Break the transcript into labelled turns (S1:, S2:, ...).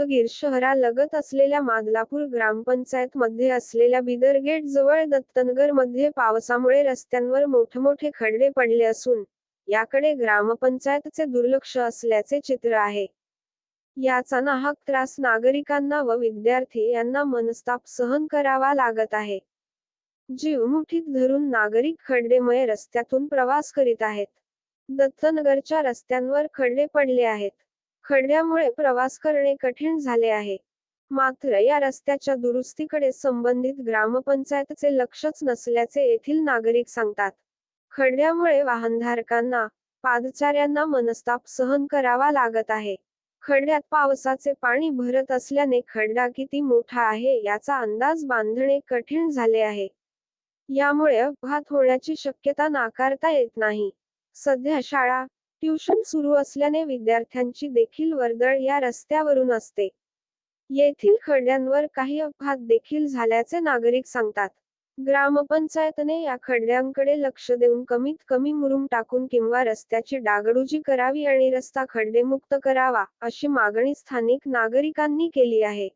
S1: उदगीर शहरालगत असलेल्या मादलापूर ग्रामपंचायत मध्ये असलेल्या बिदरगेट जवळ दत्तनगरमध्ये पावसामुळे रस्त्यांवर मोठमोठे खड्डे पडले असून याकडे ग्रामपंचायतचे दुर्लक्ष असल्याचे चित्र आहे. याचा नाहक त्रास नागरिकांना व विद्यार्थी यांना मनस्ताप सहन करावा लागत आहे. जीव मुठीत धरून नागरिक खड्डेमय रस्त्यातून प्रवास करीत आहेत. दत्तनगरच्या रस्त्यांवर खड्डे पडले आहेत. खड्ड्यामुळे प्रवास करणे कठीण झाले आहे. मात्र या रस्त्याच्या दुरुस्तीकडे संबंधित ग्रामपंचायतचे लक्षच नसल्याचे येथील नागरिक सांगतात. खड्ड्यामुळे वाहनधारकांना पादचाऱ्यांना मनस्ताप सहन करावा लागत आहे. खड्ड्यात पावसाचे पाणी भरत असल्याने खड्डा किती मोठा आहे याचा अंदाज बांधणे कठीण झाले आहे. यामुळे अपघात होण्याची शक्यता नाकारता येत नाही. सध्या शाळा ट्यूशन सुरू असल्याने विद्यार्थ्यांची देखील वर्दळ या रस्त्यावरून असते. येथील खड्ड्यांवर काही अपघात देखील झाल्याचे नागरिक सांगतात. ग्रामपंचायतने या खड्ड्यांकडे लक्ष देऊन कमीत कमी मुरुम टाकून किंवा रस्त्याची डागडुजी करावी आणि रस्ता खड्डेमुक्त करावा अशी मागणी स्थानिक नागरिकांनी केली आहे.